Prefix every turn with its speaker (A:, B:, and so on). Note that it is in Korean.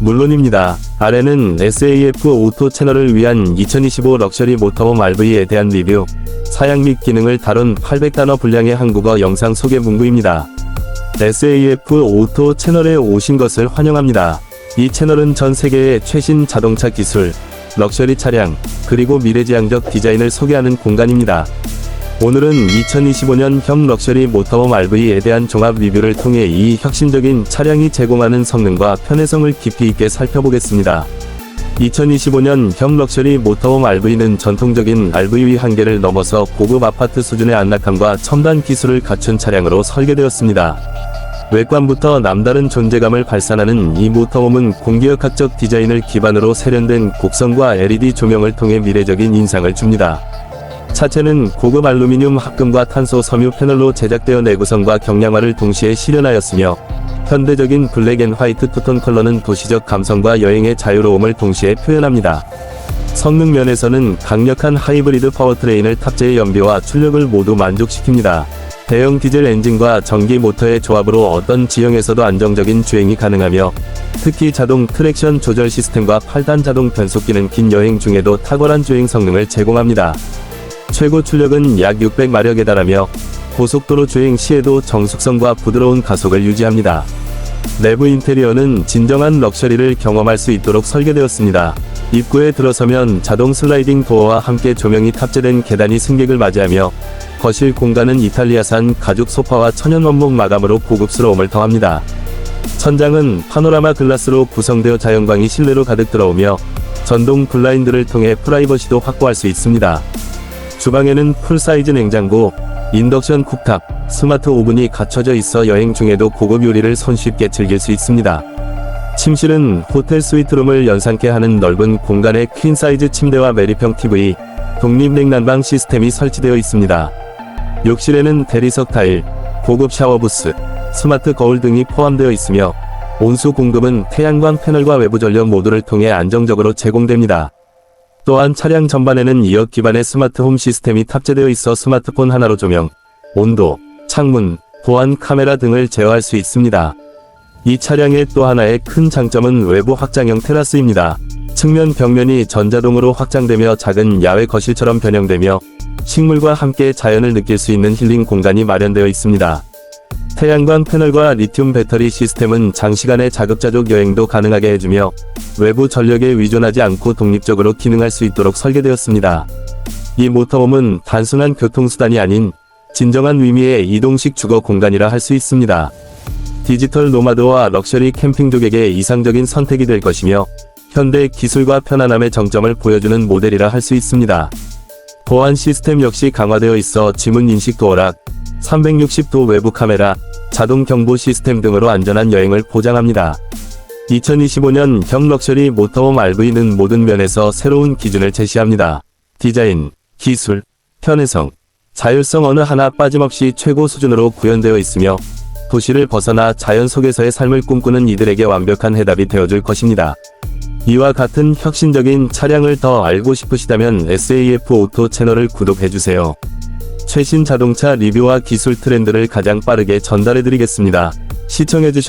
A: 물론입니다. 아래는 SAF 오토 채널을 위한 2025 럭셔리 모터홈 RV에 대한 리뷰, 사양 및 기능을 다룬 800단어 분량의 한국어 영상 소개 문구입니다. SAF 오토 채널에 오신 것을 환영합니다. 이 채널은 전 세계의 최신 자동차 기술, 럭셔리 차량, 그리고 미래지향적 디자인을 소개하는 공간입니다. 오늘은 2025년 형 럭셔리 모터홈 RV에 대한 종합 리뷰를 통해 이 혁신적인 차량이 제공하는 성능과 편의성을 깊이 있게 살펴보겠습니다. 2025년 형 럭셔리 모터홈 RV는 전통적인 RV의 한계를 넘어서 고급 아파트 수준의 안락함과 첨단 기술을 갖춘 차량으로 설계되었습니다. 외관부터 남다른 존재감을 발산하는 이 모터홈은 공기역학적 디자인을 기반으로 세련된 곡선과 LED 조명을 통해 미래적인 인상을 줍니다. 차체는 고급 알루미늄 합금과 탄소 섬유 패널로 제작되어 내구성과 경량화를 동시에 실현하였으며 현대적인 블랙 앤 화이트 투톤 컬러는 도시적 감성과 여행의 자유로움을 동시에 표현합니다. 성능 면에서는 강력한 하이브리드 파워트레인을 탑재해 연비와 출력을 모두 만족시킵니다. 대형 디젤 엔진과 전기 모터의 조합으로 어떤 지형에서도 안정적인 주행이 가능하며 특히 자동 트랙션 조절 시스템과 8단 자동 변속기는 긴 여행 중에도 탁월한 주행 성능을 제공합니다. 최고 출력은 약 600마력에 달하며 고속도로 주행 시에도 정숙성과 부드러운 가속을 유지합니다. 내부 인테리어는 진정한 럭셔리를 경험할 수 있도록 설계되었습니다. 입구에 들어서면 자동 슬라이딩 도어와 함께 조명이 탑재된 계단이 승객을 맞이하며 거실 공간은 이탈리아산 가죽 소파와 천연 원목 마감으로 고급스러움을 더합니다. 천장은 파노라마 글라스로 구성되어 자연광이 실내로 가득 들어오며 전동 블라인드를 통해 프라이버시도 확보할 수 있습니다. 주방에는 풀사이즈 냉장고, 인덕션 쿡탑, 스마트 오븐이 갖춰져 있어 여행 중에도 고급 요리를 손쉽게 즐길 수 있습니다. 침실은 호텔 스위트룸을 연상케 하는 넓은 공간에 퀸 사이즈 침대와 메리평 TV, 독립 냉난방 시스템이 설치되어 있습니다. 욕실에는 대리석 타일, 고급 샤워부스, 스마트 거울 등이 포함되어 있으며 온수 공급은 태양광 패널과 외부 전력 모두를 통해 안정적으로 제공됩니다. 또한 차량 전반에는 2억 기반의 스마트 홈 시스템이 탑재되어 있어 스마트폰 하나로 조명, 온도, 창문, 보안 카메라 등을 제어할 수 있습니다. 이 차량의 또 하나의 큰 장점은 외부 확장형 테라스입니다. 측면 벽면이 전자동으로 확장되며 작은 야외 거실처럼 변형되며 식물과 함께 자연을 느낄 수 있는 힐링 공간이 마련되어 있습니다. 태양광 패널과 리튬 배터리 시스템은 장시간의 자급자족 여행도 가능하게 해주며 외부 전력에 의존하지 않고 독립적으로 기능할 수 있도록 설계되었습니다. 이 모터홈은 단순한 교통수단이 아닌 진정한 의미의 이동식 주거 공간이라 할 수 있습니다. 디지털 노마드와 럭셔리 캠핑족에게 이상적인 선택이 될 것이며 현대 기술과 편안함의 정점을 보여주는 모델이라 할 수 있습니다. 보안 시스템 역시 강화되어 있어 지문 인식 도어락, 360도 외부 카메라, 자동 경보 시스템 등으로 안전한 여행을 보장합니다. 2025년 형 럭셔리 모터홈 RV는 모든 면에서 새로운 기준을 제시합니다. 디자인, 기술, 편의성, 자율성 어느 하나 빠짐없이 최고 수준으로 구현되어 있으며 도시를 벗어나 자연 속에서의 삶을 꿈꾸는 이들에게 완벽한 해답이 되어줄 것입니다. 이와 같은 혁신적인 차량을 더 알고 싶으시다면 SAF 오토 채널을 구독해주세요. 최신 자동차 리뷰와 기술 트렌드를 가장 빠르게 전달해드리겠습니다. 시청해주셔